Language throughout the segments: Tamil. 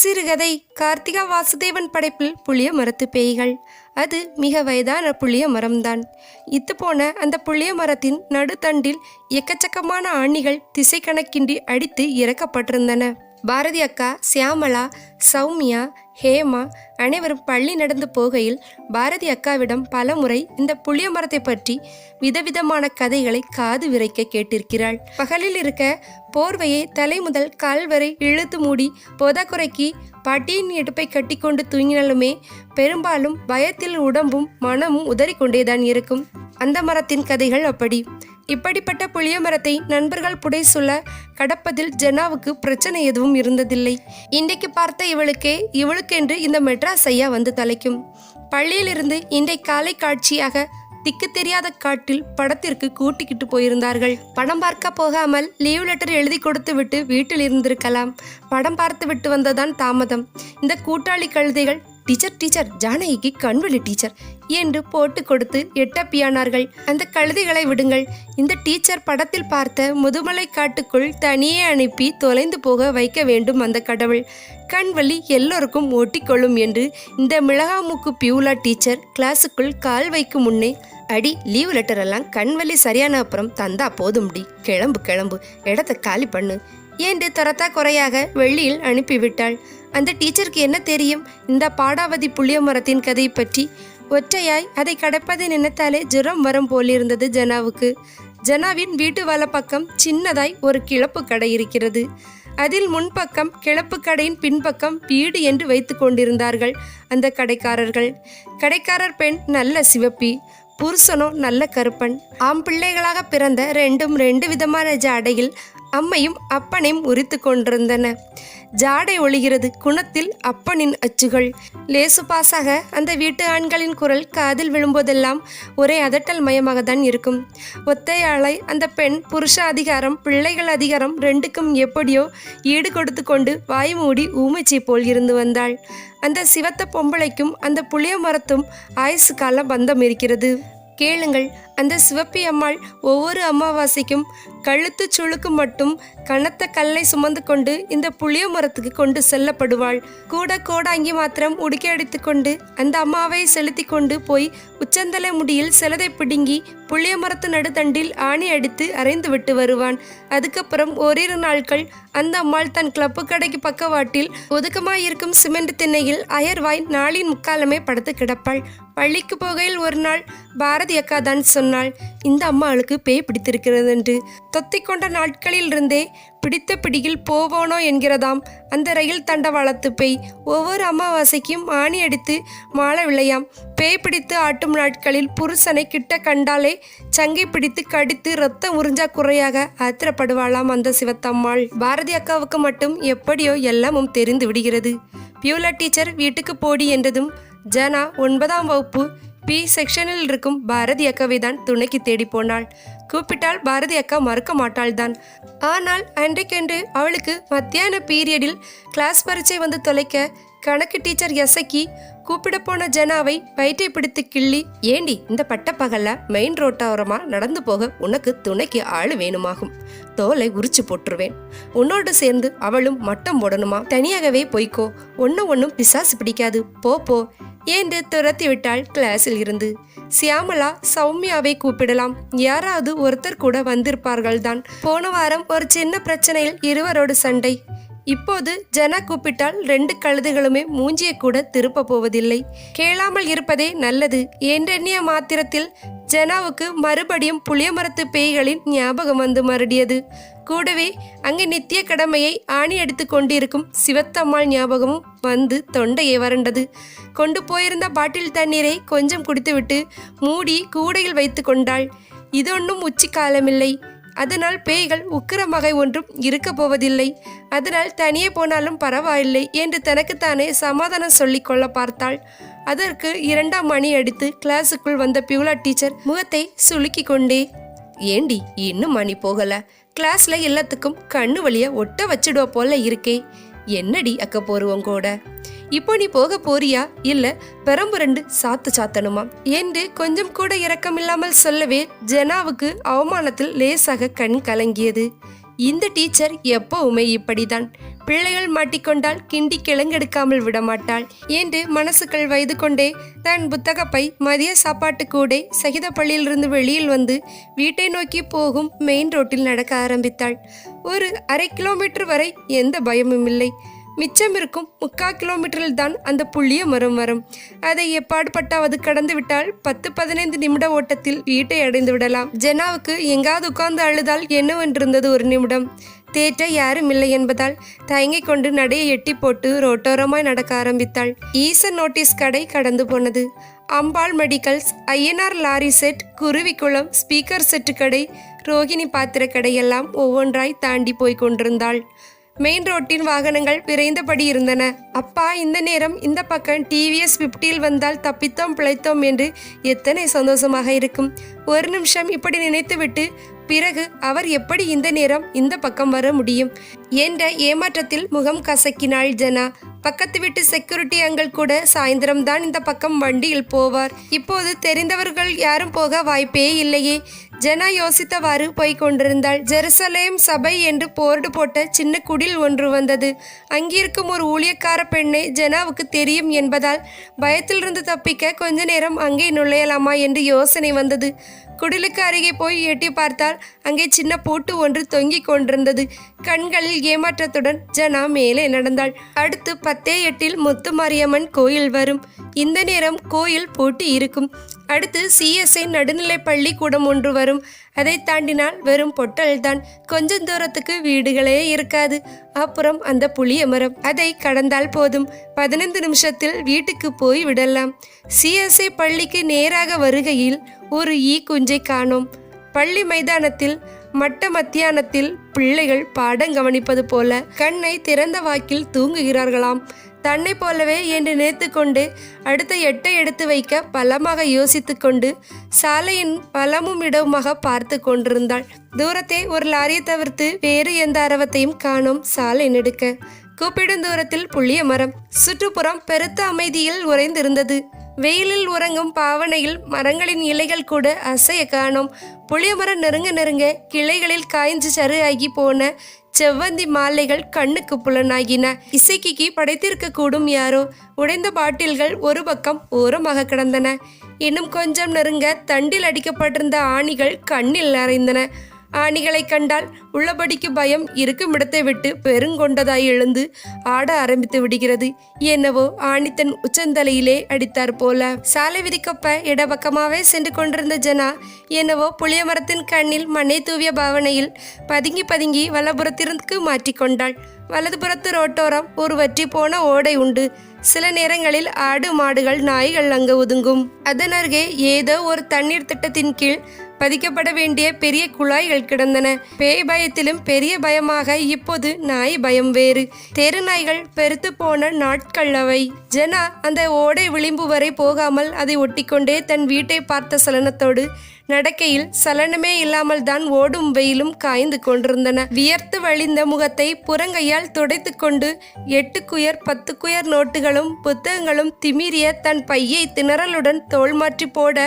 சிறுகதை கார்த்திகா வாசுதேவன் படைப்பில் புளிய மரத்து பேய்கள். அது மிக வயதான புளிய மரம்தான். இத்து போன அந்த புளிய மரத்தின் நடுத்தண்டில் எக்கச்சக்கமான ஆணிகள் திசை கணக்கின்றி அடித்து இறக்கப்பட்டிருந்தன. பாரதி அக்கா சியாமலா சௌமியா ஹேமா அனைவரும் பள்ளி நடந்து போகையில் பாரதி அக்காவிடம் பலமுறை இந்த புளிய மரத்தை பற்றி விதவிதமான கதைகளை காது விரைக்க கேட்டிருக்கிறாள். பகலில் இருக்க போர்வையை தலை முதல் கால் வரை இழுத்து மூடி பொதக்குறைக்கு பாட்டியின் இடுப்பை கட்டிக்கொண்டு தூங்கினாலுமே பெரும்பாலும் பயத்தில் உடம்பும் மனமும் உதறிக்கொண்டேதான் இருக்கும். அந்த மரத்தின் கதைகள் அப்படி. இப்படிப்பட்ட புளிய மரத்தை நண்பர்கள் புடை சொல்ல கடப்பதில் ஜெனாவுக்கு பிரச்சனை எதுவும் இருந்ததில்லை. இன்றைக்கு பார்த்த இவளுக்கே இவளுக்கென்று இந்த மெட்ராஸ் ஐயா வந்து தலைக்கும். பள்ளியிலிருந்து இன்றை காலை காட்சியாக திக்கு தெரியாத காட்டில் படத்திற்கு கூட்டிக்கிட்டு போயிருந்தார்கள். படம் பார்க்க போகாமல் லீவ் லெட்டர் எழுதி கொடுத்து விட்டு வீட்டில் இருந்திருக்கலாம். படம் பார்த்து விட்டு வந்ததான் தாமதம். இந்த கூட்டாளி கழுதைகள் டீச்சர் டீச்சர் ஜானகிக்கு கண்வெளி டீச்சர் என்று போட்டு கொடுத்து எட்டப்பியானார்கள். அந்த கழுதைகளை விடுங்கள். இந்த டீச்சர் படத்தில் பார்த்த முதுமலை காட்டுக்குள் தனியே அனுப்பி தொலைந்து போக வைக்க வேண்டும் அந்த கடவுள். கண்வழி எல்லோருக்கும் ஓட்டிக்கொள்ளும் என்று இந்த மிளகாமுக்கு பியூலா டீச்சர் கிளாஸுக்குள் கால் வைக்கும் முன்னே அடி லீவ் லெட்டர் எல்லாம் கண்வழி சரியான அப்புறம் தந்தா போதும்டி கிளம்பு கிளம்பு. இடத்த காலி பண்ணு. என்று தரத்தா குறையாக? வெள்ளியில் அனுப்பிவிட்டாள் அந்த டீச்சருக்கு என்ன தெரியும்? இந்த பாடாவதி புளிய மரத்தின் கதையை பற்றி. ஒற்றையாய் அதை கடப்பதை நினைத்தாலே ஜுரம் வரம் போலிருந்தது ஜனாவுக்கு. ஜனாவின் வீட்டு வலப்பக்கம் சின்னதாய் ஒரு கிளப்பு கடை இருக்கிறது. அதில் முன்பக்கம் கிளப்பு கடையின் பின்பக்கம் வீடு என்று வைத்து கொண்டிருந்தார்கள் அந்த கடைக்காரர்கள். கடைக்காரர் பெண் நல்ல சிவப்பி. புருஷனும் நல்ல கருப்பன். ஆம் பிள்ளைகளாக பிறந்த ரெண்டும் ரெண்டு விதமான ஜாடையில் அம்மையும் அப்பனையும் உரித்து கொண்டிருந்தன. ஜாடை ஒளிகிறது குணத்தில் அப்பனின் அச்சுகள். லேசு பாசாக அந்த வீட்டு ஆண்களின் குரல் காதில் விழும்போதெல்லாம் ஒரே அதட்டல் மயமாக தான் இருக்கும். ஒத்தையாளை அந்த பெண் புருஷ அதிகாரம் பிள்ளைகள் அதிகாரம் ரெண்டுக்கும் எப்படியோ ஈடு கொடுத்து கொண்டு வாய் மூடி ஊமைச்சி போல் இருந்து வந்தாள். அந்த சிவத்த பொம்பளைக்கும் அந்த புளிய மரத்தும் ஆயுசு கால பந்தம் இருக்கிறது. கேளுங்கள் அந்த சிவப்பி அம்மாள் ஒவ்வொரு அமாவாசைக்கும் கழுத்து சுழுக்கு மட்டும் கனத்த கல்லை சுமந்து கொண்டு இந்த புளிய மரத்துக்கு கொண்டு செல்லப்படுவாள். கூட கோடாங்கி மாத்திரம் உடுக்கி அடித்து கொண்டு அந்த அம்மாவை செலுத்தி கொண்டு போய் உச்சந்தலை முடியில் செலதை பிடுங்கி புளிய மரத்து நடுத்தண்டில் ஆணி அடித்து அரைந்து விட்டு வருவான். அதுக்கப்புறம் ஓரிரு நாட்கள் அந்த அம்மாள் தன் கிளப்பு கடைக்கு பக்கவாட்டில் ஒதுக்கமாயிருக்கும் சிமெண்ட் திண்ணையில் அயர்வாய் நாளின் முக்காலமே படுத்து கிடப்பாள். பள்ளிக்கு போகையில் ஒரு நாள் பாரதி அக்கா தான் சொன்னாள் இந்த அம்மாளுக்கு பேய் பிடித்திருக்கிறது என்று தொத்திக் கொண்ட பிடித்த பிடியில் போவோனோ என்கிறதாம். அந்த ரயில் தண்டவாளத்து பேய் ஒவ்வொரு அமாவாசைக்கும் ஆணி அடித்து மாலை விளையாம் பேய் பிடித்து ஆட்டும் நாட்களில் புருஷனை கிட்ட கண்டாலே சங்கை பிடித்து கடித்து ரத்தம் உறிஞ்சா குறையாக ஆத்திரப்படுவாளாம் அந்த சிவத்தம்மாள். பாரதி அக்காவுக்கு மட்டும் எப்படியோ எல்லாமும் தெரிந்து விடுகிறது. பியூலா டீச்சர் வீட்டுக்கு போடி என்றதும் ஜனா ஒன்பதாம் வகுப்பு பி செக்ஷனில் இருக்கும் பாரதி அக்காவை தான் துணைக்கு தேடி போனாள். கூப்பிட்டால் பாரதி அக்கா மறுக்க மாட்டாள் தான் ஆனால் அன்றைக்கென்று அவளுக்கு மத்தியான பீரியடில் கிளாஸ் பரீட்சை வந்து தொலைக்க கணக்கு டீச்சர் எசக்கி கூப்பிட போன ஜனாவை பயிற்றை பிடித்து கிள்ளி ஏண்டி இந்த பட்டப்பகல்ல மெயின் ரோட்டோரமா நடந்து போக உனக்கு துணைக்கு ஆள் வேணுமாகும். தோலை உரிச்சு போட்டுருவேன். உன்னோடு சேர்ந்து அவளும் மட்டம் போடணுமா? தனியாகவே போய்க்கோ. ஒன்னும் ஒன்னும் பிசாசு பிடிக்காது. போ போ. என்று துரத்தி விட்டாள் கிளாஸில் இருந்து. சியாமலா சௌமியாவை கூப்பிடலாம். யாராவது ஒருத்தர் கூட வந்திருப்பார்கள் தான் போன வாரம் ஒரு சின்ன பிரச்சனையில் இருவரோடு சண்டை. இப்போது ஜனா கூப்பிட்டால் ரெண்டு கழுதுகளுமே மூஞ்சியை கூட திருப்ப போவதில்லை. கேளாமல் இருப்பதே நல்லது. என்றெண்ணிய மாத்திரத்தில் ஜனாவுக்கு மறுபடியும் புளியமரத்து பேய்களின் ஞாபகம் வந்து மறுடியது. கூடவே அங்கே நித்திய கடமையை ஆணி அடித்து கொண்டிருக்கும் சிவத்தம்மாள் ஞாபகமும் வந்து தொண்டையை வறண்டது. கொண்டு போயிருந்த பாட்டில் தண்ணீரை கொஞ்சம் குடித்துவிட்டு மூடி கூடையில் வைத்து கொண்டாள். இதொன்னும் உச்சி காலமில்லை அதனால் பேய்கள் உக்கிரமாக ஒன்றும் இருக்கப் போவதில்லை. அதனால் தனியே போனாலும் பரவாயில்லை என்று தனக்குத்தானே சமாதானம் சொல்லி கொள்ள பார்த்தாள். அதற்கு இரண்டாம் மணி அடித்து கிளாஸுக்குள் வந்த பியூலா டீச்சர் முகத்தை சுளுக்கி கொண்டே ஏண்டி இன்னும் மணி போகல. கிளாஸ்ல எல்லாத்துக்கும் கண்ணு வழிய ஒட்ட வச்சிடுவ போல இருக்கே. என்னடி அக்க போருவோம் கூட? இப்போ நீ போக போறியா? இல்ல பெரம்புரண்டு சாத்து சாத்தணுமா? என்று கொஞ்சம் கூட இரக்கமில்லாமல் சொல்லவே ஜெனாவுக்கு அவமானத்தில் லேசாக கண் கலங்கியது. இந்த டீச்சர் எப்பவுமே இப்படிதான். பிள்ளைகள் மாட்டிக்கொண்டால் கிண்டி கிழங்கெடுக்காமல் விடமாட்டாள் என்று மனசுக்கள் வயது கொண்டே தன் புத்தகப்பை மதிய சாப்பாட்டு கூட சகித பள்ளியிலிருந்து வெளியில் வந்து வீட்டை நோக்கி போகும் மெயின் ரோட்டில் நடக்க ஆரம்பித்தாள். ஒரு அரை கிலோமீட்டர் வரை எந்த பயமும் இல்லை. மிச்சம் இருக்கும் முக்கால் கிலோமீட்டரில் தான் அந்த புள்ளிய மரம் வரும் அதை எப்பாடுபட்டாவது கடந்து விட்டால் பத்து பதினைந்து நிமிட ஓட்டத்தில் வீட்டை அடைந்து விடலாம். ஜெனாவுக்கு எங்காவது உட்கார்ந்து அழுதால் என்னவென்றிருந்தது ஒரு நிமிடம். தேற்ற யாரும் இல்லை என்பதால் தயங்கிக் கொண்டு நடையை எட்டி போட்டு ரோட்டோரமாய் நடக்க ஆரம்பித்தாள். ஈசன் நோட்டீஸ் கடை கடந்து போனது. Ambal medicals I N R lorry set Kuruvikulam speaker set கடை ரோகிணி பாத்திர கடையெல்லாம் ஒவ்வொன்றாய் தாண்டி போய் கொண்டிருந்தாள். மெயின் ரோட்டின் வாகனங்கள் விரைந்தபடி இருந்தன அப்பா இந்த நேரம் இந்த பக்கம் டிவிஎஸ் பிப்டியில் வந்தால் தப்பித்தோம் பிழைத்தோம் என்று எத்தனை சந்தோஷமாக இருக்கும். ஒரு நிமிஷம் இப்படி நினைத்துவிட்டு பிறகு அவர் எப்படி இந்த நேரம் இந்த பக்கம் வர முடியும்? என்ற ஏமாற்றத்தில் முகம் கசக்கினாள் ஜனா. பக்கத்து வீட்டு செக்யூரிட்டி அங்கிள் கூட சாயந்தரம் தான் இந்த பக்கம் வண்டியில் போவார். இப்போது தெரிந்தவர்கள் யாரும் போக வாய்ப்பே இல்லையே. ஜனா யோசித்தவாறு போய்க் கொண்டிருந்தாள் ஜெருசலேம் சபை என்று போர்டு போட்ட சின்ன குடில் ஒன்று வந்தது. அங்கிருக்கும் ஒரு ஊழியக்கார பெண்ணை ஜனாவுக்கு தெரியும் என்பதால் பயத்திலிருந்து தப்பிக்க கொஞ்ச நேரம் அங்கே நுழையலாமா என்று யோசனை வந்தது. குடிலுக்கு அருகே போய் எட்டி பார்த்தால் அங்கே சின்ன பூட்டு ஒன்று தொங்கிக் கொண்டிருந்தது. கண்களில் ஏமாற்றத்துடன் ஜனா மேலே நடந்தாள். அடுத்து பத்தே எட்டில் முத்து மாரியம்மன் கோயில் வரும். இந்த நேரம் கோயில் பூட்டி இருக்கும். அடுத்து சிஎஸ்ஐ நடுநிலை பள்ளி கூடம் ஒன்று வரும். அதை தாண்டினால் வெறும் பொட்டல்தான். கொஞ்சம் தூரத்துக்கு வீடுகளே இருக்காது. அப்புறம் அந்த புளிய மரம். அதை கடந்தால் போதும். பதினைந்து நிமிஷத்தில் வீட்டுக்கு போய் விடலாம். சிஎஸ்ஐ பள்ளிக்கு நேராக வருகையில் ஒரு ஈ குஞ்சை காணோம். பள்ளி மைதானத்தில் மட்ட மத்தியானத்தில் பிள்ளைகள் பாடம் கவனிப்பது போல கண்ணை திறந்த வாக்கில் தூங்குகிறார்களாம். தன்னை போலவே என்று நினைத்து கொண்டு அடுத்த எட்டை எடுத்து வைக்க பலமாக யோசித்து கொண்டு சாலையின் பலமும் இடமுமாக பார்த்து கொண்டிருந்தாள். தூரத்தை ஒரு லாரியை தவிர்த்து வேறு எந்த அரவத்தையும் காணோம். சாலை நெடுக்க கூப்பிடும் தூரத்தில் புளிய மரம். சுற்றுப்புறம் பெருத்த அமைதியில் உறைந்திருந்தது. வெயிலில் உறங்கும் பாவனையில் மரங்களின் இலைகள் கூட அசைய காணோம். புளியமரம் நெருங்க நெருங்க கிளைகளில் காய்ஞ்சு சருகாகி போன செவ்வந்தி மாலைகள் கண்ணுக்கு புலனாகின. இசைக்கிக்கு படைத்திருக்க கூடும் யாரோ? உடைந்த பாட்டில்கள் ஒரு பக்கம் ஓரமாக கிடந்தன. இன்னும் கொஞ்சம் நெருங்க தண்டில் அடிக்கப்பட்டிருந்த ஆணிகள் கண்ணில் நிறைந்தன ஆணிகளை கண்டால் உள்ளபடிக்கு பயம் இருக்கும் இடத்தை விட்டு பெருங்கொண்டதாய் எழுந்து ஆட ஆரம்பித்து விடுகிறது. என்னவோ ஆணித்தன் உச்சந்தலையிலே அடித்தார் போல. சாலை விதிக்கப்ப இடப்பக்கமாவே சென்று கொண்டிருந்த ஜனா என்னவோ புளிய மரத்தின் கண்ணில் மண்ணை தூவிய பாவனையில் பதுங்கி பதுங்கி வலப்புறத்திற்கு மாற்றிக்கொண்டாள். வலதுபுறத்து ரோட்டோரம் ஒரு வற்றி போன ஓடை உண்டு. சில நேரங்களில் ஆடு மாடுகள் நாய்கள் அங்கு ஒதுங்கும். அதன் அருகே ஏதோ ஒரு தண்ணீர் திட்டத்தின் கீழ் பதிக்கப்பட வேண்டிய பெரிய குழாய்கள் கிடந்தன. பேய் பயத்திலும் பெரிய பயமாக இப்போது நாய் பயம் வேறு. தெரு நாய்கள் பெருத்து போன நாட்கள் அவை. ஜனா அந்த ஓடை விளிம்பு வரை போகாமல் அதை ஒட்டிக்கொண்டே தன் வீட்டை பார்த்த சலனத்தோடு நடக்கையில் சலனமே இல்லாமல் தான் ஓடும் வெயிலும் காய்ந்து கொண்டிருந்தன. வியர்த்து வழிந்த முகத்தை புறங்கையால் துடைத்து கொண்டு எட்டு குயர் பத்து குயர் நோட்டுகளும் புத்தகங்களும் திமிரிய தன் பையை திணறலுடன் தோல் மாற்றி போட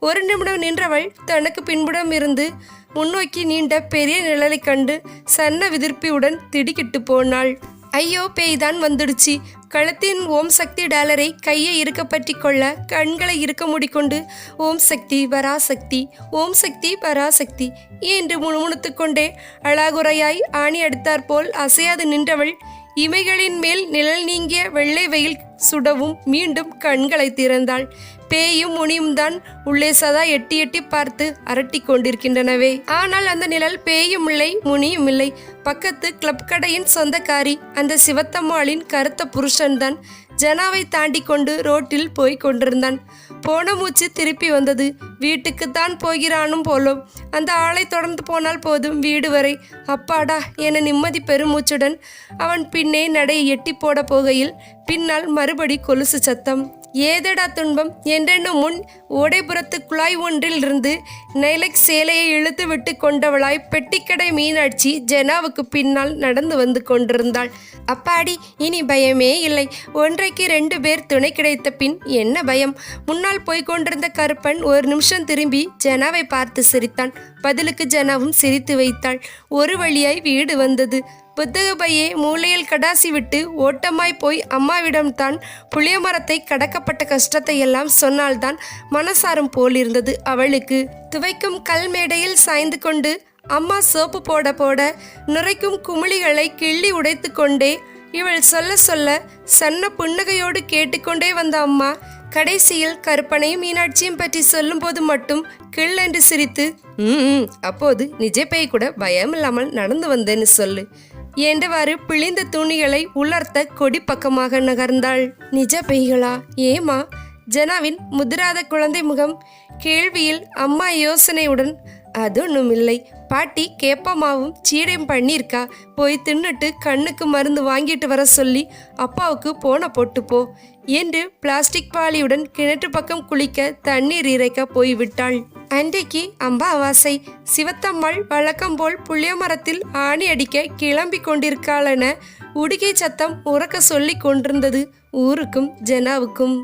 ஒரு நிமிடம் நின்றவள் தனக்கு பின்புடம் இருந்து முன்னோக்கி நீண்ட பெரிய நிழலைக் கண்டு சன்ன விதிர்ப்பியுடன் திடுக்கிட்டு போனாள். ஐயோ பேய்தான் வந்துடுச்சு. கழுத்தின் ஓம் சக்தி டாலரை கையை இருக்க பற்றி கொள்ள கண்களை இருக்க முடிக்கொண்டு ஓம் சக்தி பராசக்தி ஓம் சக்தி பராசக்தி என்று முணுமுணுத்துக் கொண்டே அழகுறையாய் ஆணி அடித்தாற்போல் அசையாது நின்றவள் இமைகளின் மேல் நிழல் நீங்கிய வெள்ளை வெயில் சுடவும் மீண்டும் கண்களை திறந்தாள். பேயும் முனியும் தான் உள்ளே சதா எட்டி எட்டி பார்த்து அரட்டி கொண்டிருக்கின்றனவே. ஆனால் அந்த நிழல் பேயும் இல்லை முனியும் இல்லை. பக்கத்து கிளப் கடையின் சொந்தக்காரி அந்த சிவத்தம்மாளின் கருத்த புருஷன்தான் ஜனாவை தாண்டி கொண்டு ரோட்டில் போய் கொண்டிருந்தான். போன மூச்சு திருப்பி வந்தது. வீட்டுக்குத்தான் போகிறானும் போலும் அந்த ஆளை தொடர்ந்து போனால் போதும் வீடு வரை. அப்பாடா என நிம்மதி பெருமூச்சுடன் அவன் பின்னே நடை எட்டி போட போகையில் பின்னால் மறுபடி கொலுசு சத்தம். ஏதடா துன்பம்? என்றென்னும் முன் ஓடைபுறத்து குழாய் ஒன்றில் இருந்து நைலக் சேலையை இழுத்து விட்டு கொண்டவளாய் பெட்டிக்கடை மீனாட்சி ஜெனாவுக்கு பின்னால் நடந்து வந்து கொண்டிருந்தாள். அப்பாடி இனி பயமே இல்லை. ஒன்றைக்கு ரெண்டு பேர் துணை கிடைத்த பின் என்ன பயம்? முன்னால் போய்கொண்டிருந்த கருப்பன் ஒரு நிமிஷம் திரும்பி ஜனாவை பார்த்து சிரித்தான். பதிலுக்கு ஜனாவும் சிரித்து வைத்தாள். ஒரு வழியாய் வீடு வந்தது. புத்தக பையை மூலையில் கடாசி விட்டு ஓட்டமாய் போய் அம்மாவிடம்தான் புளிய மரத்தை கடக்கப்பட்ட கஷ்டத்தை எல்லாம் சொன்னால்தான் மனசாரம் போலிருந்தது அவளுக்கு. துவைக்கும் கல் மேடையில் சாய்ந்து கொண்டு அம்மா சோப்பு போட போட நுரைக்கும் குமிழிகளை கிள்ளி உடைத்து கொண்டே இவள் சொல்ல சொல்ல சன்ன புன்னகையோடு கேட்டுக்கொண்டே வந்த அம்மா கடைசியில் கருப்பனையும் மீனாட்சியும் பற்றி சொல்லும்போது மட்டும் கிள் என்று சிரித்து ம் அப்போது நிஜப்பை கூட கூட பயமில்லாமல் நடந்து வந்தேன்னு சொல்லு. என்றவாறு பிழிந்த துணிகளை உலர்த்த கொடி பக்கமாக நகர்ந்தாள். நிஜ பெய்களா? ஏமா ஜனாவின் முதிராத குழந்தை முகம் கேள்வியில் அம்மா யோசனையுடன் அது ஒன்றுமில்லை பாட்டி கேப்பமாவும் சீடையும் பண்ணியிருக்கா. போய் தின்னுட்டு கண்ணுக்கு மருந்து வாங்கிட்டு வர சொல்லி அப்பாவுக்கு போன போட்டு போ என்று பிளாஸ்டிக் பாலியுடன் கிணற்று பக்கம் குளிக்க தண்ணீர் இறைக்க போய்விட்டாள். அன்றைக்கு அம்பாவாசை. சிவத்தம்மாள் வழக்கம் போல் புளிய மரத்தில் ஆணி அடிக்க கிளம்பி கொண்டிருக்காளென உடுகை சத்தம் உறக்க சொல்லி கொண்டிருந்தது ஊருக்கும் ஜனாவுக்கும்.